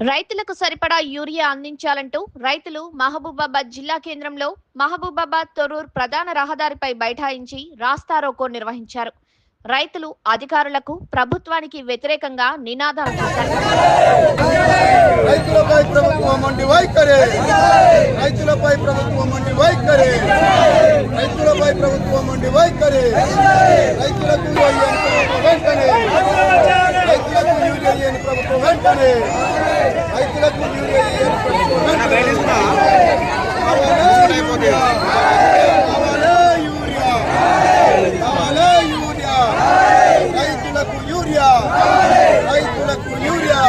రైతులకు సరిపడా యూరియా అందించాలంటూ రైతులు మహబూబాబాద్ జిల్లా కేంద్రంలో మహబూబాబాద్ తొర్రూర్ ప్రధాన రహదారిపై బైఠాయించి రాస్తారోకో నిర్వహించారు. రైతులు అధికారులకు ప్రభుత్వానికి వ్యతిరేకంగా నినాదాలు చేశారు. ప్రభుత్వం వెంటనే రైతులకు రైతులకు యూరియా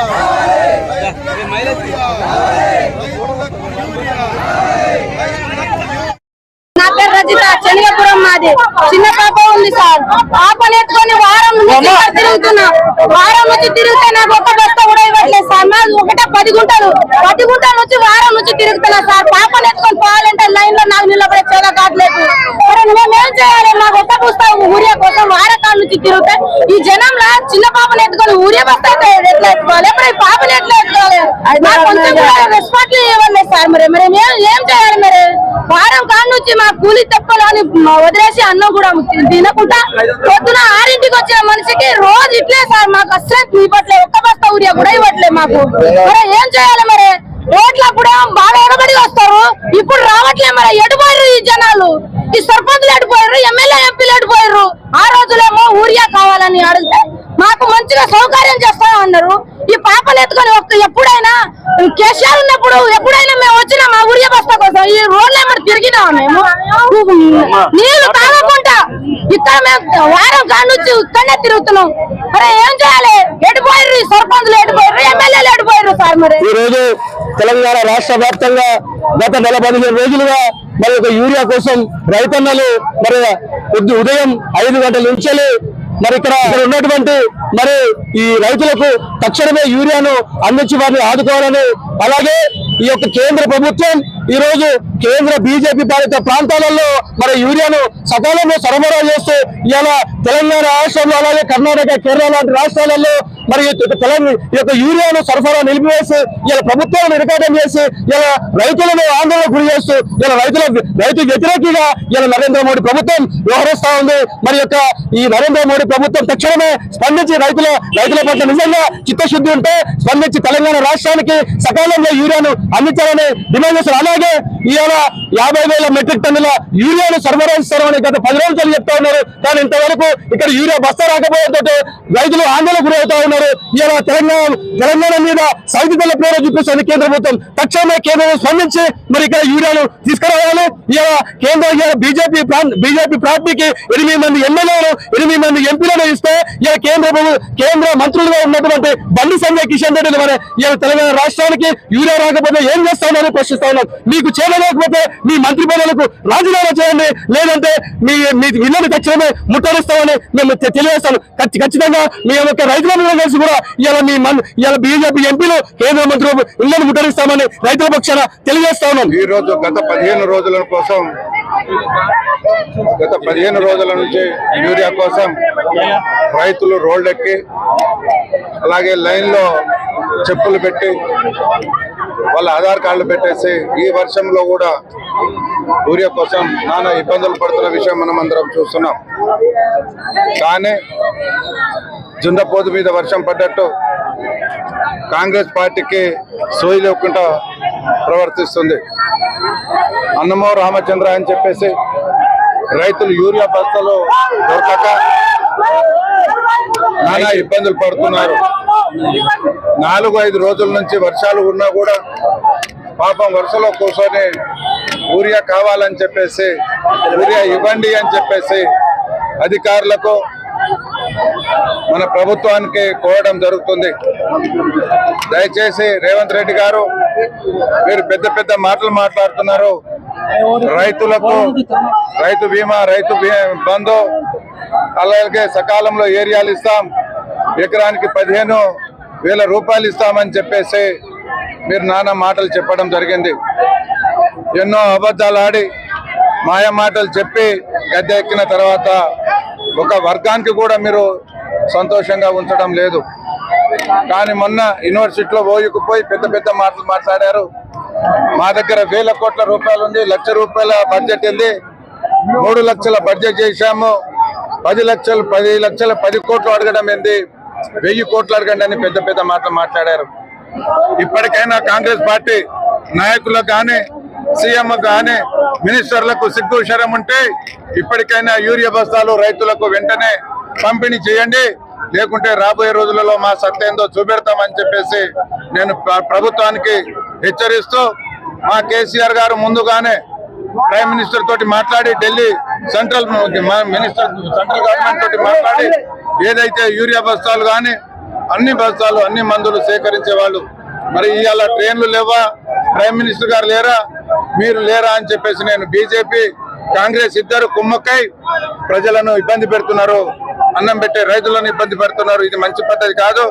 రైతులకు యూరియా నా పేరు రజిత శనిగపురం మాది చిన్న పాప ఉంది సార్. ఎత్తుకొని వారం నుంచి తిరుగుతున్నా. వారం నుంచి తిరిగితే నాకు ఒక బస్తా కూడా ఇవ్వట్లేదు సార్. మాది ఒకటే పది గుంటలు. పది గుంటల నుంచి వారం నుంచి తిరుగుతున్నా సార్. ఎత్తుకొని పోవాలంటే లైన్లో నాకు నిలబడే చాలా కావట్లేదు మేమేం చేయాలి? మాకు ఒక్క పుస్తకం ఊరియా కోసం వారకాల నుంచి తిరిగితే ఈ జనంలో చిన్న పాపని ఎత్తుకొని ఊరియా బస్తా ఎట్లా ఎత్తుకోవాలి? మరి పాపని ఎట్లా ఎత్తుకోవాలి? కొంచెం రెస్పాన్స్ ఇవ్వలేదు సార్. మరి మరి ఏం చేయాలి మరి? వారం కాడి నుంచి మా కూలి తప్పలని వదిలేసి అన్నం కూడా తినకుండా పొద్దున ఆరింటికి వచ్చిన మనిషికి రోజు ఇట్లే సార్ మాకు అస్సలు ఇవ్వట్లే ఒక్క బస్తా ఊరియా కూడా ఇవ్వట్లే మాకు. మరి ఏం చేయాలి మరి? రోడ్లప్పుడు బాగా ఎగబడి వస్తారు. ఇప్పుడు రావట్లే మరి. ఎడిపోయారు ఈ జనాలు? ఈ సర్పంచులు ఎడిపోయారు ఎమ్మెల్యే ఎంపీలు ఎడిపోయారు ఆ రోజులేమో ఊరియా కావాలని అడిగితే మాకు మంచిగా సౌకర్యం చేస్తా పాపలు ఎత్తుకొని ఒక్క ఎప్పుడైనా కేసీఆర్ ఉన్నప్పుడు ఎప్పుడైనా మేము వచ్చినా మా ఊరియా బస్తా కోసం ఈ రోడ్లు ఏమైనా తిరిగినామా మేము? నీళ్ళు తాగకుండా ఇక్కడ మేము వారం కాడ నుంచి ఇక్కడనే తిరుగుతున్నాం. మరి ఏం చేయాలి? ఎడిపోయారు సర్పంచులు ఎడిపోయారు ఎమ్మెల్యేలు ఎడిపోయారు సార్ మరి? ఈ రోజు తెలంగాణ రాష్ట్ర వ్యాప్తంగా గత నెల పదిహేను రోజులుగా మరి ఒక యూరియా కోసం రైతన్నలు మరి ఉదయం ఐదు గంటల నుంచి మరి ఇక్కడ ఉన్నటువంటి మరి ఈ రైతులకు తక్షణమే యూరియాను అందించి వారిని ఆదుకోవాలని అలాగే ఈ యొక్క కేంద్ర ప్రభుత్వం ఈ రోజు కేంద్ర బీజేపీ పాలిత ప్రాంతాలలో మరి యూరియాను సకాలంలో సరఫరా చేస్తూ ఇలా తెలంగాణ రాష్ట్రంలో అలాగే కర్ణాటక కేరళ లాంటి రాష్ట్రాలలో మరి తెలంగాణ ఈ యొక్క యూరియాను సరఫరా నిలిపివేసి ఇలా ప్రభుత్వాలను ఇరకాటం చేసి ఇలా రైతులను ఆందోళన గురి చేస్తూ ఇలా రైతుల రైతు వ్యతిరేకిగా ఇలా నరేంద్ర మోడీ ప్రభుత్వం వ్యవహరిస్తా ఉంది. మరి యొక్క ఈ నరేంద్ర మోడీ ప్రభుత్వం తక్షణమే స్పందించి రైతుల రైతుల పట్ల నిజంగా చిత్తశుద్ధి ఉంటే స్పందించి తెలంగాణ రాష్ట్రానికి సకాలంలో యూరియాను అందించాలని డిమాండ్ చేస్తారు అలాగే ఇవాళ యాభై వేల మెట్రిక్ టన్నుల యూరియాను సరఫరా ఇస్తారని గత పది రోజులు చెప్తా ఉన్నారు. కానీ ఇంతవరకు ఇక్కడ యూరియా బస్తా రాకపోవడంతో రైతులు ఆందోళన గురవుతా ఉన్నారు. ఇవాళ తెలంగాణ తెలంగాణ మీద సైనికుల పేరు చూపిస్తుంది కేంద్ర ప్రభుత్వం. తక్షణమే కేంద్రం స్పందించి మరి ఇక్కడ యూరియాను తీసుకురావాలి. ఇవాళ కేంద్ర ఇవాళ బీజేపీ బీజేపీ పార్టీకి ఎనిమిది మంది ఎమ్మెల్యేలు ఎనిమిది మంది ఎంపీలను ఇస్తే ఇవాళ కేంద్ర కేంద్ర మంత్రులుగా ఉన్నటువంటి బండి సంజయ్ కిషన్ రెడ్డి మరి ఇవాళ తెలంగాణ రాష్ట్రానికి యూరియా రాకపోతే ఏం చేస్తామని ప్రశ్నిస్తా ఉన్నారు మీకు చేయలేకపోతే మీ మంత్రి పదవులకు రాజీనామా చేయండి. లేదంటే మీ మీ ఇళ్ళని తక్షణమే ముట్టరుస్తామని మేము తెలియజేస్తాను ఖచ్చితంగా మీ యొక్క రైతుల కలిసి కూడా ఇలా మీ మన్ బీజేపీ ఎంపీలు కేంద్ర మంత్రి ఇళ్ళని ముట్టరిస్తామని రైతుల పక్షాన తెలియజేస్తా ఉన్నాం. ఈ రోజు గత పదిహేను రోజుల కోసం గత పదిహేను రోజుల నుంచి యూరియా కోసం రైతులు రోడ్లెక్కి అలాగే లైన్లో చెప్పులు పెట్టి వాళ్ళ ఆధార్ కార్డులు పెట్టేసి ఈ వర్షంలో కూడా యూరియా కోసం నానా ఇబ్బందులు పడుతున్న విషయం మనం అందరం చూస్తున్నాం. కానీ జుండపోతు మీద వర్షం పడ్డట్టు కాంగ్రెస్ పార్టీకి సోయి లేకుండా ప్రవర్తిస్తుంది. అన్నమో రామచంద్ర అని చెప్పేసి రైతులు యూరియా బస్తాలు దొరకక నానా ఇబ్బందులు పడుతున్నారు. నాలుగు ఐదు రోజుల నుంచి వర్షాలు ఉన్నా కూడా పాపం వరుసలో కూర్చొని యూరియా కావాలని చెప్పేసి యూరియా ఇవ్వండి అని చెప్పేసి అధికారులకు మన ప్రభుత్వానికి కోరడం జరుగుతుంది. దయచేసి రేవంత్ రెడ్డి గారు మీరు పెద్ద పెద్ద మాటలు మాట్లాడుతున్నారు. రైతులకు రైతు బీమా రైతు బంధు అలాగే సకాలంలో ఏరియాలు ఇస్తాం. ఎకరానికి పదిహేను వేల రూపాయలు ఇస్తామని చెప్పేసి మీరు నానా మాటలు చెప్పడం జరిగింది. ఎన్నో అబద్ధాలు ఆడి మాయ మాటలు చెప్పి గద్దె ఎక్కిన తర్వాత ఒక వర్గానికి కూడా మీరు సంతోషంగా ఉంచడం లేదు. కానీ మొన్న యూనివర్సిటీలో పోయి పెద్ద పెద్ద మాటలు మాట్లాడారు. మా దగ్గర వేల కోట్ల రూపాయలు ఉంది లక్ష రూపాయల బడ్జెట్ ఉంది. మూడు లక్షల బడ్జెట్ చేశాము. పది లక్షలు పది లక్షల పది కోట్లు అడగడం ఏంది? వెయ్యి కోట్లు అడగండి అని పెద్ద పెద్ద మాటలు మాట్లాడారు. ఇప్పటికైనా కాంగ్రెస్ పార్టీ నాయకులకు కానీ సీఎం కానీ మినిస్టర్లకు సిగ్గు శరం ఉంటే ఇప్పటికైనా యూరియా బస్తాలు రైతులకు వెంటనే పంపిణీ చేయండి. లేకుంటే రాబోయే రోజులలో మా సత్యంతో చూపెడతామని చెప్పేసి నేను ప్రభుత్వానికి హెచ్చరిస్తూ మా కేసీఆర్ గారు ముందుగానే ప్రైమ్ మినిస్టర్ తోటి మాట్లాడి Delhi central minister central government తోటి మాట్లాడి ఏదైతే యూరియా బస్తాలు కానీ అన్ని బస్తాలు అన్ని మందులు సేకరించే వాళ్ళు. మరి ఇవాళ ట్రైన్లు లేవా? ప్రైమ్ మినిస్టర్ గారు లేరా? మీరు లేరా అని చెప్పేసి నేను బీజేపీ కాంగ్రెస్ ఇద్దరు కుమ్మక్కై ప్రజలను ఇబ్బంది పెడుతున్నారు. అన్నం పెట్టే రైతులను ఇబ్బంది పెడుతున్నారు. ఇది మంచి పద్ధతి కాదు.